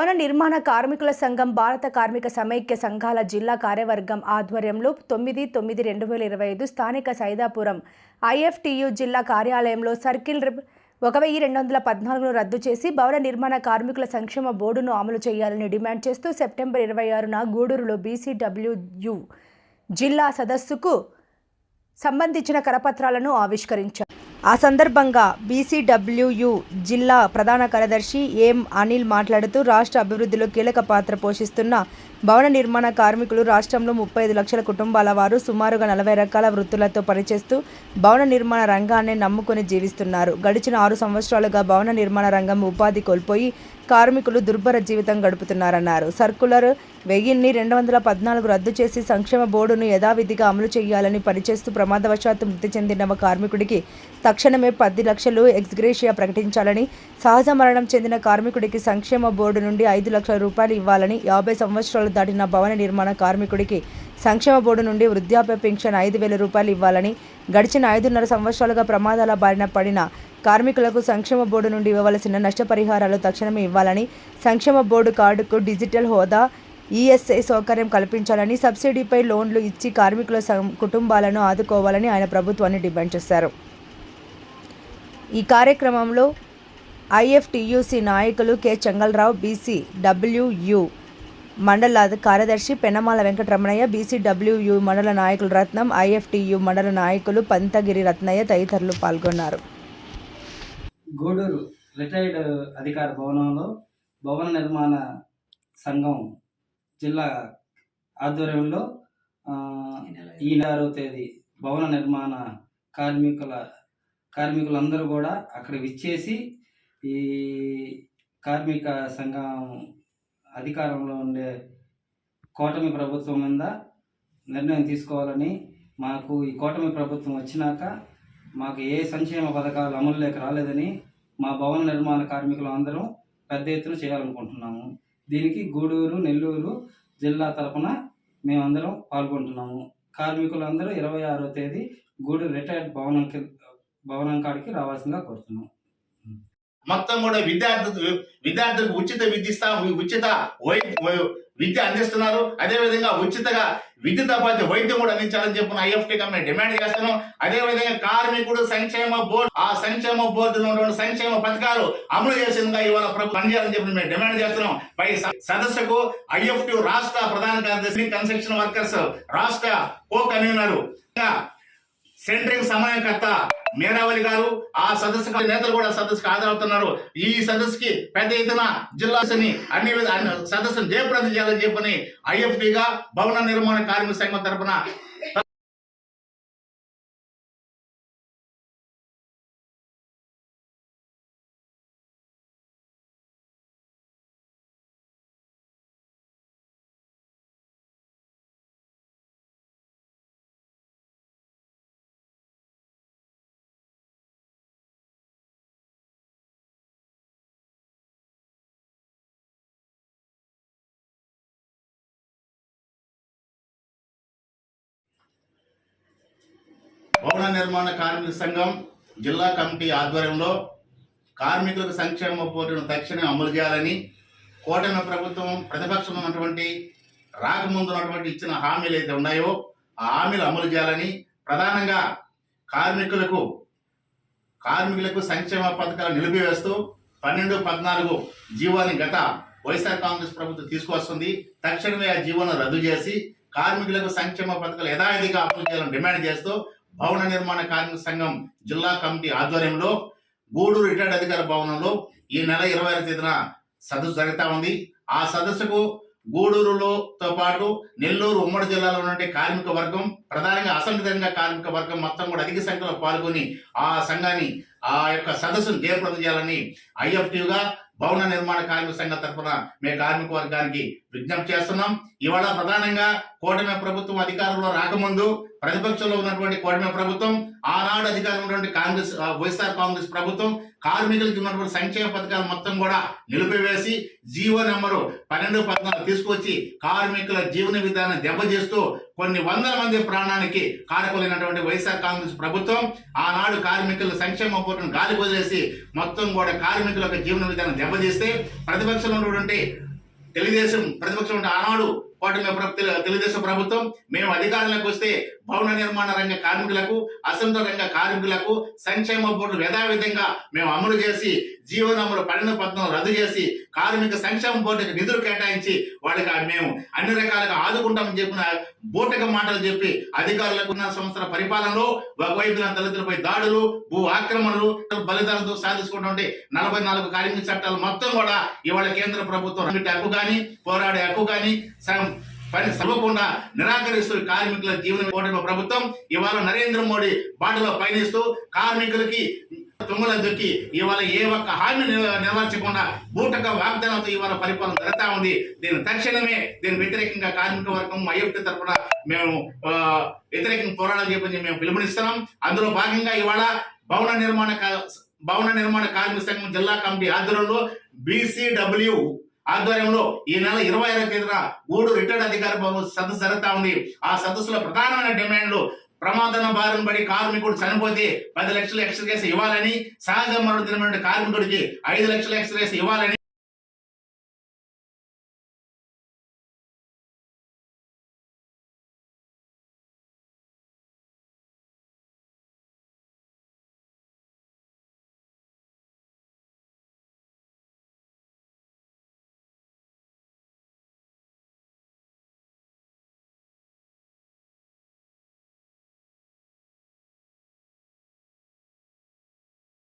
భవన నిర్మాణ కార్మికుల సంఘం భారత కార్మిక సమైక్య సంఘాల జిల్లా కార్యవర్గం ఆధ్వర్యంలో తొమ్మిది తొమ్మిది రెండు వేల ఇరవై ఐదు స్థానిక సైదాపురం ఐఎఫ్టియు జిల్లా కార్యాలయంలో సర్కిల్ ఒక వెయ్యి రెండు వందల పద్నాలుగును రద్దు చేసి భవన నిర్మాణ కార్మికుల సంక్షేమ బోర్డును అమలు చేయాలని డిమాండ్ చేస్తూ సెప్టెంబర్ ఇరవై ఆరున గూడూరులో బీసీడబ్ల్యూయు జిల్లా సదస్సుకు సంబంధించిన కరపత్రాలను ఆవిష్కరించారు. ఆ సందర్భంగా బీసీడబ్ల్యూయు జిల్లా ప్రధాన కార్యదర్శి ఎం అనిల్ మాట్లాడుతూ రాష్ట్ర అభివృద్ధిలో కీలక పాత్ర పోషిస్తున్న భవన నిర్మాణ కార్మికులు రాష్ట్రంలో ముప్పై ఐదు లక్షల కుటుంబాల వారు సుమారుగా నలభై రకాల వృత్తులతో పనిచేస్తూ భవన నిర్మాణ రంగాన్ని నమ్ముకుని జీవిస్తున్నారు. గడిచిన ఆరు సంవత్సరాలుగా భవన నిర్మాణ రంగం ఉపాధి కోల్పోయి కార్మికులు దుర్భర జీవితం గడుపుతున్నారన్నారు. సర్కులర్ వెయ్యిన్ని రెండు వందల పద్నాలుగు రద్దు చేసి సంక్షేమ బోర్డును యథావిధిగా అమలు చేయాలని పనిచేస్తూ ప్రమాదవశాత్తు మృతి చెందిన ఒక కార్మికుడికి తక్షణమే పది లక్షలు ఎక్స్గ్రేషియా ప్రకటించాలని సహజ మరణం చెందిన కార్మికుడికి సంక్షేమ బోర్డు నుండి ఐదు లక్షల రూపాయలు ఇవ్వాలని యాభై సంవత్సరాలు దాటిన భవన నిర్మాణ కార్మికుడికి సంక్షేమ బోర్డు నుండి వృద్ధాప్య పెన్షన్ ఐదు వేల రూపాయలు ఇవ్వాలని గడిచిన ఐదున్నర సంవత్సరాలుగా ప్రమాదాల బారిన పడిన కార్మికులకు సంక్షేమ బోర్డు నుండి ఇవ్వవలసిన నష్టపరిహారాలు తక్షణమే ఇవ్వాలని సంక్షేమ బోర్డు కార్డుకు డిజిటల్ హోదా ఈఎస్ఐ సౌకర్యం కల్పించాలని సబ్సిడీపై లోన్లు ఇచ్చి కార్మికుల కుటుంబాలను ఆదుకోవాలని ఆయన ప్రభుత్వాన్ని డిమాండ్ చేశారు. ఈ కార్యక్రమంలో ఐఎఫ్టియుసి నాయకులు కె. చెంగల్రావు బీసీ డబ్ల్యూయు మండల కార్యదర్శి పెనమాల వెంకటరమణయ్య బీసీడబ్ల్యూయు మండల నాయకులు రత్నం ఐఎఫ్టియు మండల నాయకులు పంతగిరి రత్నయ్య తదితరులు పాల్గొన్నారు. గూడూరు రిటైర్డ్ అధికార భవనంలో భవన నిర్మాణ సంఘం జిల్లా ఆధ్వర్యంలో ఈ నెల తేదీ భవన నిర్మాణ కార్మికుల కార్మికులందరూ కూడా అక్కడ విచ్చేసి ఈ కార్మిక సంఘం అధికారంలో ఉండే కూటమి ప్రభుత్వం మీద నిర్ణయం తీసుకోవాలని మాకు ఈ కూటమి ప్రభుత్వం వచ్చినాక మాకు ఏ సంక్షేమ పథకాలు అమలులోకి రాలేదని మా భవన నిర్మాణ కార్మికులు అందరం పెద్ద ఎత్తున చేయాలనుకుంటున్నాము. దీనికి గూడూరు నెల్లూరు జిల్లా తరపున మేమందరం పాల్గొంటున్నాము. కార్మికులందరూ ఇరవై ఆరో తేదీ గూడూరు రిటైర్డ్ భవనంకి భవనం కాడికి రావాల్సిందిగా కోరుతున్నాం మొత్తం కూడా విద్యార్థులు విద్యార్థులకు ఉచిత విద్య ఇస్తా ఉచిత వై- విద్య అందిస్తున్నారు. అదే విధంగా ఉచితగా విద్యుత్ పాటు వైద్యం కూడా అందించాలని చెప్పిన ఐఎఫ్టీ కంపెనీ డిమాండ్ చేస్తున్నాం. అదే విధంగా కార్మికుడు సంక్షేమ బోర్డు ఆ సంక్షేమ బోర్డులో ఉన్నటువంటి సంక్షేమ పథకాలు అమలు చేసేందుకు ఇవాళ పనిచేయాలని చెప్పి మేము డిమాండ్ చేస్తున్నాం. పై సదస్సుకు ఐఎఫ్టీ రాష్ట్ర ప్రధాన కార్యదర్శి కన్స్ట్రక్షన్ వర్కర్స్ రాష్ట్ర కో కన్వీనర్ సెంట్రింగ్ సెంట్రింగ్ సమన్వయకర్త మేరావలి గారు ఆ సదస్సు నేతలు కూడా సదస్సుకు హాజరవుతున్నారు. ఈ సదస్సుకి పెద్ద ఎత్తున జిల్లాని అన్ని సదస్సును జయప్రదం చేయాలని చెప్పని ఐఎఫ్టీగా భవన నిర్మాణ కార్మిక సంఘం తరఫున భవన నిర్మాణ కార్మిక సంఘం జిల్లా కమిటీ ఆధ్వర్యంలో కార్మికులకు సంక్షేమ పోటీను తక్షణం అమలు చేయాలని కూటమి ప్రభుత్వం ప్రతిపక్షం ఉన్నటువంటి రాకముందు ఉన్నటువంటి ఇచ్చిన హామీలు అయితే ఉన్నాయో ఆ హామీలు అమలు చేయాలని ప్రధానంగా కార్మికులకు కార్మికులకు సంక్షేమ పథకాలు నిలిపివేస్తూ పన్నెండు పద్నాలుగు జీవోని గత వైఎస్ఆర్ కాంగ్రెస్ ప్రభుత్వం తీసుకొస్తుంది తక్షణమే ఆ జీవోను రద్దు చేసి కార్మికులకు సంక్షేమ పథకాలు యథావిధిగా అమలు చేయాలని డిమాండ్ చేస్తూ భవన నిర్మాణ కార్మిక సంఘం జిల్లా కమిటీ ఆధ్వర్యంలో గూడూరు రిటైర్డ్ అధికార భవనంలో ఈ నెల ఇరవై ఐదు తేదీన సదస్సు జరుగుతా ఉంది. ఆ సదస్సుకు గూడూరులోతో పాటు నెల్లూరు ఉమ్మడి జిల్లాలో ఉన్నటువంటి కార్మిక వర్గం ప్రధానంగా అసంఘటిత కార్మిక వర్గం మొత్తం కూడా అధిక సంఖ్యలో పాల్గొని ఆ సంఘాన్ని ఆ యొక్క సదస్సును జయప్రదం చేయాలని ఐఎఫ్టీగా భవన నిర్మాణ కార్మిక సంఘం తరఫున మేము కార్మిక వర్గానికి విజ్ఞప్తి చేస్తున్నాం. ఇవాళ ప్రధానంగా కూటమి ప్రభుత్వం అధికారంలో రాకముందు ప్రతిపక్షంలో ఉన్నటువంటి కూటమి ప్రభుత్వం ఆనాడు అధికారంలో ఉన్నటువంటి కాంగ్రెస్ వైఎస్ఆర్ కాంగ్రెస్ ప్రభుత్వం కార్మికులకు ఉన్నటువంటి సంక్షేమ పథకాలు మొత్తం కూడా నిలిపివేసి జీవో నెంబరు పన్నెండు పద్నాలుగు తీసుకొచ్చి కార్మికుల జీవన విధానం దెబ్బతీస్తూ కొన్ని వందల మంది ప్రాణానికి కారకులైనటువంటి వైఎస్ఆర్ కాంగ్రెస్ ప్రభుత్వం ఆనాడు కార్మికుల సంక్షేమ బోర్డును గాలి వదిలేసి మొత్తం కూడా కార్మికుల యొక్క జీవన విధానం దెబ్బతీస్తే ప్రతిపక్షంలో ఉన్నటువంటి తెలుగుదేశం ప్రతిపక్షం ఉంటే ఆనాడు కూటమి తెలుగుదేశం ప్రభుత్వం మేము అధికారంలోకి వస్తే భవన నిర్మాణ రంగ కార్మికులకు అసంత రంగ కార్మికులకు సంక్షేమ బోర్డు యథావిధంగా మేము అమలు చేసి జీవనములు పన్నెండు పద్నాలుగు రద్దు చేసి కార్మిక సంక్షేమ బోర్డుకి నిధులు కేటాయించి వాళ్ళకి మేము అన్ని రకాలుగా ఆదుకుంటామని చెప్పిన బూటక మాటలు చెప్పి అధికారులకు ఉన్న సంవత్సర పరిపాలనలో ఒకవైపున దళితులపై దాడులు భూ ఆక్రమణలు బలిదానంతో సాధించుకుంటుంటే నలభై నాలుగు కార్మిక చట్టాలు మొత్తం కూడా ఇవాళ కేంద్ర ప్రభుత్వం హక్కు కానీ పోరాడే హక్కు కానీ పని చదవకుండా నిరాకరిస్తూ కార్మికుల జీవన ప్రభుత్వం ఇవాళ నరేంద్ర మోడీ బాటలో పయనిస్తూ కార్మికులకి తుంగల దొక్కి ఇవాళ ఏ ఒక్క హామీ నిల- నెరవేర్చకుండా బూటక వాగ్దానంతో ఇవాళ పరిపాలన జరుగుతా ఉంది. దీని తక్షణమే దీని వ్యతిరేకంగా కార్మిక వర్గం ఐఎఫ్టీ తరఫున మేము వ్యతిరేకంగా పోరాటం చెప్పని మేము పిలుపునిస్తున్నాం. అందులో భాగంగా ఇవాళ భవన నిర్మాణ భవన నిర్మాణ కార్మిక సంఘం జిల్లా కమిటీ ఆధ్వర్యంలో బీసీడబ్ల్యూ ఆధ్వర్యంలో ఈ నెల ఇరవై ఐదవ తేదీన గూడు రిటైర్డ్ అధికారి భవన్ సదస్సు జరుగుతా ఉంది. ఆ సదస్సులో ప్రధానమైన డిమాండ్లు ప్రమాదన బారిన పడి కార్మికుడు చనిపోతే పది లక్షలు ఎక్స్ట్రా ఇవ్వాలని సహజ మరణం తినటువంటి కార్మికుడికి ఐదు లక్షలు ఎక్స్ట్రా ఇవ్వాలని